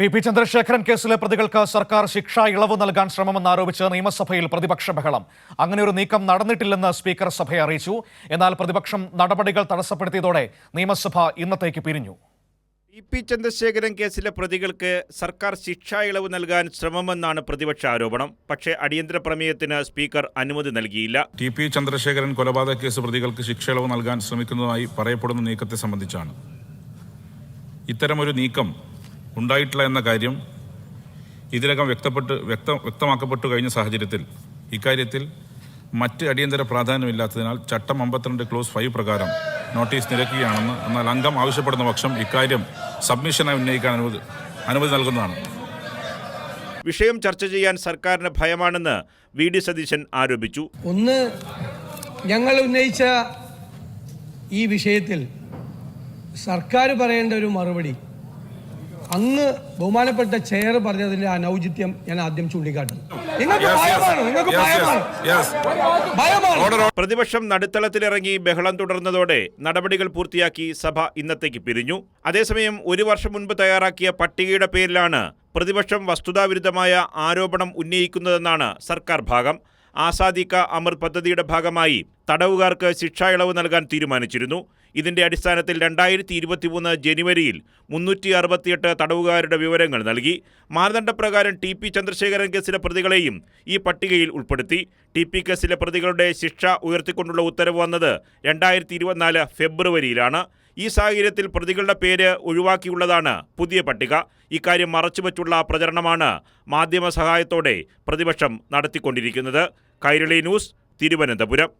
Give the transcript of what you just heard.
T P. Chandrasekharan കേസിലെ പ്രതികൾക്ക് സർക്കാർ ശിക്ഷാ ഇളവ് നൽകാൻ ശ്രമമെന്നാരോപിച്ച് നിയമസഭയിൽ പ്രതിപക്ഷ ബഹളം. അങ്ങനെ ഒരു നീക്കം നടന്നിട്ടില്ലെന്ന് സ്പീക്കർ സഭയെ അറിയിച്ചു. എന്നാൽ പ്രതിപക്ഷം നടപടികൾ തടസ്സപ്പെടുത്തിയതോടെ നിയമസഭ ഇന്നത്തേക്ക് പിരിഞ്ഞു. പി. പി. ചന്ദ്രശേഖരൻ കേസിലെ പ്രതികൾക്ക് സർക്കാർ ശിക്ഷാ ഇളവ് നൽകാൻ ശ്രമമെന്നാണ് പ്രതിപക്ഷ ആരോപണം. പക്ഷേ അടിയന്തര പ്രമേയത്തിന് സ്പീക്കർ അനുമതി നൽകിയില്ല. ടി. പി. ചന്ദ്രശേഖരൻ കൊലപാതക കേസ് പ്രതികൾക്ക് ശിക്ഷ ഇളവ് നൽകാൻ ശ്രമിക്കുന്നതായി പറയപ്പെടുന്ന നീക്കത്തെ സംബന്ധിച്ചാണ്. ഇത്തരമൊരു നീക്കം ഉണ്ടായിട്ടില്ല എന്ന കാര്യം ഇതിനകം വ്യക്തപ്പെട്ട് വ്യക്ത വ്യക്തമാക്കപ്പെട്ടു കഴിഞ്ഞ സാഹചര്യത്തിൽ. ഇക്കാര്യത്തിൽ മറ്റ് അടിയന്തര പ്രാധാന്യമില്ലാത്തതിനാൽ ചട്ടം അമ്പത്തിരണ്ട് ക്ലോസ് ഫൈവ് പ്രകാരം നോട്ടീസ് നിരക്കുകയാണെന്ന് എന്നാൽ അംഗം ആവശ്യപ്പെടുന്ന പക്ഷം ഇക്കാര്യം സബ്മിഷനായി ഉന്നയിക്കാൻ അനുമതി അനുമതി നൽകുന്നതാണ്. വിഷയം ചർച്ച ചെയ്യാൻ സർക്കാരിന് ഭയമാണെന്ന് വി ഡി സതീശൻ ആരോപിച്ചു. ഒന്ന് ഞങ്ങൾ ഉന്നയിച്ച ഈ വിഷയത്തിൽ സർക്കാർ പറയേണ്ട ഒരു മറുപടി അങ്ങ് ബഹുമാനപ്പെട്ട ചെയർ പറഞ്ഞതിന്റെ അനൗചിത്യം ഞാൻ ആദ്യം ചൂണ്ടിക്കാട്ടുന്നു. നിങ്ങൾക്ക്. ഭയമാണ് നിങ്ങൾക്ക്. ഭയമാണ്. പ്രതിപക്ഷം നടുത്തളത്തിലിറങ്ങി ബഹളം തുടർന്നതോടെ നടപടികൾ പൂർത്തിയാക്കി സഭ ഇന്നത്തേക്ക് പിരിഞ്ഞു. അതേസമയം ഒരു വർഷം മുൻപ് തയ്യാറാക്കിയ പട്ടികയുടെ പേരിലാണ് പ്രതിപക്ഷം വസ്തുതാവിരുദ്ധമായ ആരോപണം ഉന്നയിക്കുന്നതെന്നാണ് സർക്കാർ ഭാഗം. ആസാദിക്ക അമർ പദ്ധതിയുടെ ഭാഗമായി തടവുകാർക്ക് ശിക്ഷാ ഇളവ് നൽകാൻ തീരുമാനിച്ചിരുന്നു. ഇതിന്റെ അടിസ്ഥാനത്തിൽ രണ്ടായിരത്തി ഇരുപത്തിമൂന്ന് ജനുവരിയിൽ മുന്നൂറ്റി അറുപത്തിയെട്ട് തടവുകാരുടെ വിവരങ്ങൾ നൽകി. മാനദണ്ഡപ്രകാരം ടി പി ചന്ദ്രശേഖരൻ കേസിലെ പ്രതികളെയും ഈ പട്ടികയിൽ ഉൾപ്പെടുത്തി. ടി പി കേസിലെ പ്രതികളുടെ ശിക്ഷ ഉയർത്തിക്കൊണ്ടുള്ള ഉത്തരവ് വന്നത് രണ്ടായിരത്തി ഇരുപത്തിനാല് ഫെബ്രുവരിയിലാണ്. ഈ സാഹചര്യത്തിൽ പ്രതികളുടെ പേര് ഒഴിവാക്കിയുള്ളതാണ് പുതിയ പട്ടിക. ഇക്കാര്യം മറച്ചുവെച്ചുള്ള പ്രചരണമാണ് മാധ്യമ സഹായത്തോടെ പ്രതിപക്ഷം നടത്തിക്കൊണ്ടിരിക്കുന്നത്. കൈരളി ന്യൂസ് തിരുവനന്തപുരം.